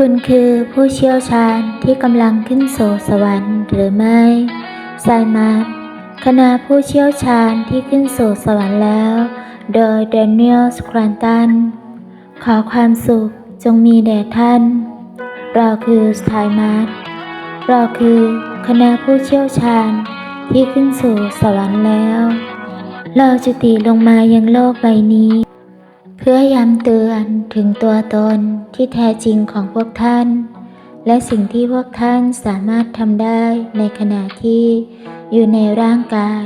คุณคือผู้เชี่ยวชาญที่กำลังขึ้นสู่สวรรค์หรือไม่ไซมาร์คณะผู้เชี่ยวชาญที่ขึ้นสู่สวรรค์แล้ว โดยแดเนียลสครันตัน ขอความสุขจงมีแด่ท่าน เราคือสไตมาร์เราคือคณะผู้เชี่ยวชาญที่ขึ้นสู่สวรรค์แล้ว เราจุติลงมายังโลกใบนี้ พื่อย้ำเตือนถึงตัวตนที่แท้จริงของพวกท่าน และสิ่งที่พวกท่านสามารถทำได้ในขณะที่อยู่ในร่างกาย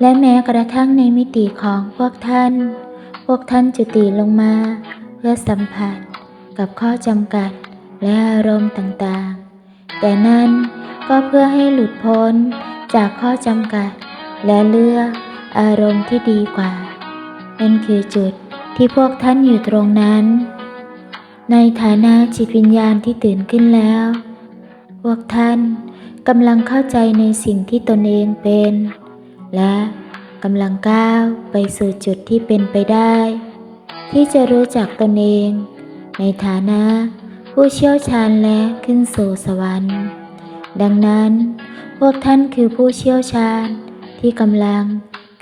และแม้กระทั่งในมิติของพวกท่าน พวกท่านจุติลงมา เพื่อสัมผัสกับข้อจำกัดและอารมณ์ต่างๆ แต่นั่นก็เพื่อให้หลุดพ้นจากข้อจำกัด และเลือกอารมณ์ที่ดีกว่า นั่นคือจุด ที่พวกท่านอยู่ตรงนั้น ในฐานะจิตวิญญาณที่ตื่นขึ้นแล้ว พวกท่านกำลังเข้าใจในสิ่งที่ตนเองเป็น และกำลังก้าวไปสู่จุดที่เป็นไปได้ ที่จะรู้จักตนเอง ในฐานะผู้เชี่ยวชาญและขึ้นสู่สวรรค์ ดังนั้นพวกท่านคือผู้เชี่ยวชาญที่กำลัง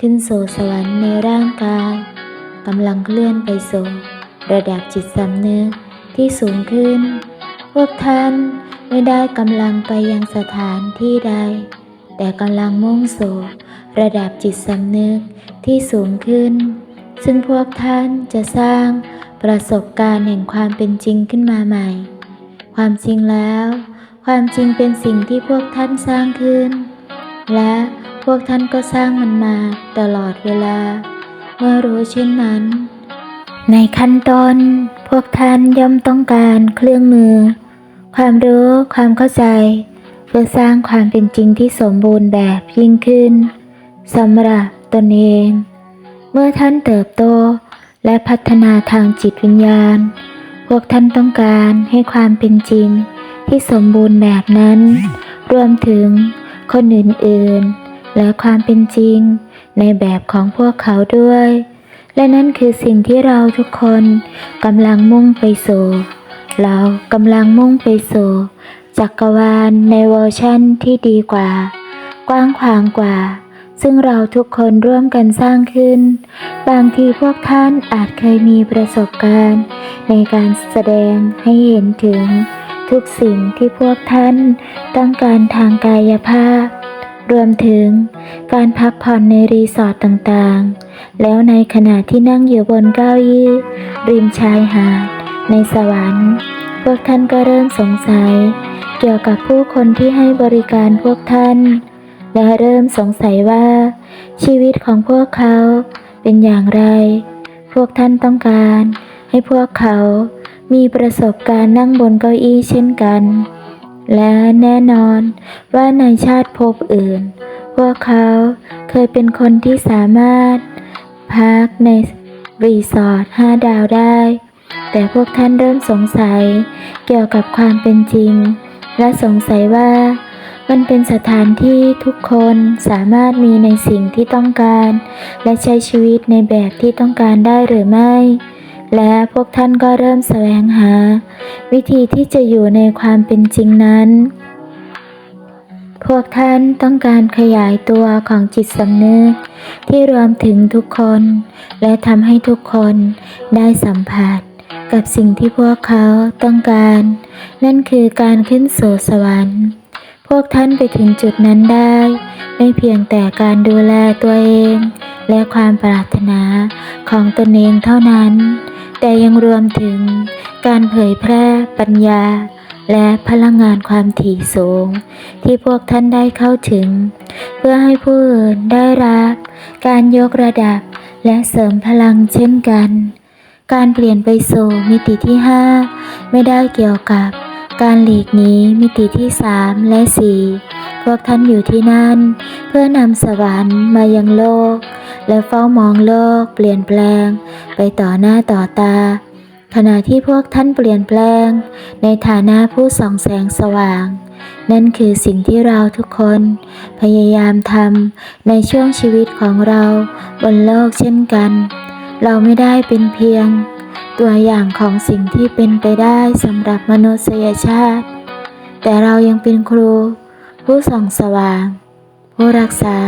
ขึ้นสู่สวรรค์ในร่างกาย กำลังเคลื่อนไปสู่ระดับจิตสำนึกที่สูงขึ้น พวกท่านไม่ได้กำลังไปยังสถานที่ใด แต่กำลังมุ่งสู่ระดับจิตสำนึกที่สูงขึ้น ซึ่งพวกท่านจะสร้างประสบการณ์แห่งความเป็นจริงขึ้นมาใหม่ ความจริงแล้ว ความจริงเป็นสิ่งที่พวกท่านสร้างขึ้น และพวกท่านก็สร้างมันมาตลอดเวลา เมื่อรู้เช่นนั้น ในขั้นต้น พวกท่านย่อมต้องการเครื่องมือ ความรู้ความเข้าใจ เพื่อสร้างความเป็นจริงที่สมบูรณ์แบบยิ่งขึ้นสำหรับตนเอง เมื่อท่านเติบโตและพัฒนาทางจิตวิญญาณ พวกท่านต้องการให้ความเป็นจริงที่สมบูรณ์แบบนั้น รวมถึงคนอื่นๆ และความเป็นจริง ในแบบของพวกเขาด้วย และนั่นคือสิ่งที่เราทุกคนกำลังมุ่งไปสู่ เรากำลังมุ่งไปสู่ จักรวาลในเวอร์ชั่นที่ดีกว่า กว้างขวางกว่า ซึ่งเราทุกคนร่วมกันสร้างขึ้น บางทีพวกท่านอาจเคยมีประสบการณ์ ในการแสดงให้เห็นถึง ทุกสิ่งที่พวกท่านต้องการทางกายภาพ รวมถึงการพักผ่อนในรีสอร์ทต่างๆ แล้วในขณะที่นั่งอยู่บนเก้าอี้ริมชายหาดในสวรรค์ พวกท่านก็เริ่มสงสัย เกี่ยวกับผู้คนที่ให้บริการพวกท่าน และเริ่มสงสัยว่า ชีวิตของพวกเขาเป็นอย่างไร พวกท่านต้องการ ให้พวกเขามีประสบการณ์นั่งบนเก้าอี้เช่นกัน และแน่นอนว่าในชาติภพอื่น พวกเขาเคยเป็นคนที่สามารถ พักในรีสอร์ทห้าดาวได้ แต่พวกท่านเริ่มสงสัยเกี่ยวกับความเป็นจริง และสงสัยว่ามันเป็นสถานที่ทุกคนสามารถมีในสิ่งที่ต้องการ และใช้ชีวิตในแบบที่ต้องการได้หรือไม่ และพวกท่านก็เริ่มแสวงหา วิธีที่จะอยู่ในความเป็นจริงนั้น พวกท่านต้องการขยายตัวของจิตสำนึก ที่รวมถึงทุกคน และทำให้ทุกคนได้สัมผัส กับสิ่งที่พวกเขาต้องการ นั่นคือการขึ้นสู่สวรรค์พวกท่านไปถึงจุดนั้นได้ ไม่เพียงแต่การดูแลตัวเอง และความปรารถนาของตนเองเท่านั้น แต่ยังรวมถึงการเผยแพร่ปัญญา และพลังงานความถี่สูง ที่พวกท่านได้เข้าถึง เพื่อให้ผู้อื่นได้รับ การยกระดับและเสริมพลังเช่นกัน การเปลี่ยนไปสู่มิติที่ 5 ไม่ได้เกี่ยวกับการหลีกนี้มิติที่ 3 และ 4 พวกท่านอยู่ที่นั่น เพื่อนำสวรรค์มายังโลก และเฝ้ามองโลกเปลี่ยนแปลง ไปต่อหน้าต่อตา ขณะที่พวกท่านเปลี่ยนแปลง ในฐานะผู้ส่องแสงสว่าง นั่นคือสิ่งที่เราทุกคน พยายามทำในช่วงชีวิตของเราบนโลกเช่นกัน เราไม่ได้เป็นเพียง ตัวอย่างของสิ่งที่เป็นไปได้สำหรับมนุษยชาติ แต่เรายังเป็นครู ผู้ส่องสว่าง ผู้รักษา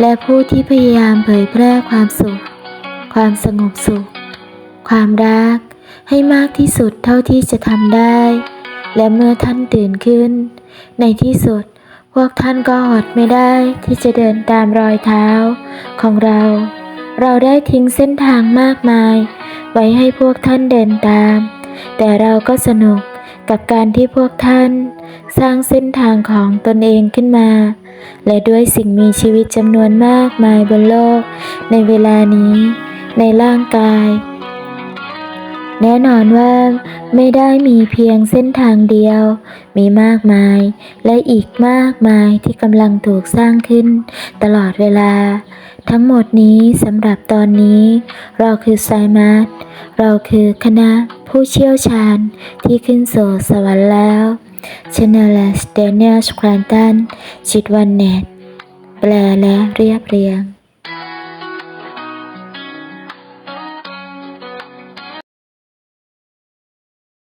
และผู้ที่พยายามเผยแพร่ความสุข ความสงบสุข ความรักให้มากที่สุดเท่าที่จะทำได้ และเมื่อท่านตื่นขึ้น ในที่สุดพวกท่านก็อดไม่ได้ที่จะเดินตามรอยเท้าของเรา เราได้ทิ้งเส้นทางมากมาย ไว้ให้พวกท่านเดินตาม แต่เราก็สนุกกับการที่พวกท่าน สร้างเส้นทางของตนเองขึ้นมา และด้วยสิ่งมีชีวิตจำนวนมากมายบนโลกในเวลานี้ ในร่างกาย แน่นอนว่าไม่ได้มีเพียงเส้นทางเดียว มีมากมาย และอีกมากมายที่กำลังถูกสร้างขึ้น ตลอดเวลา ทั้งหมดนี้สำหรับตอนนี้ เราคือไซมัสเราคือคณะผู้เชี่ยวชาญที่ขึ้นสู่สวรรค์แล้วชนลสเดเนียลสครนตันจิตวันเนตแปลและเรียบเรียง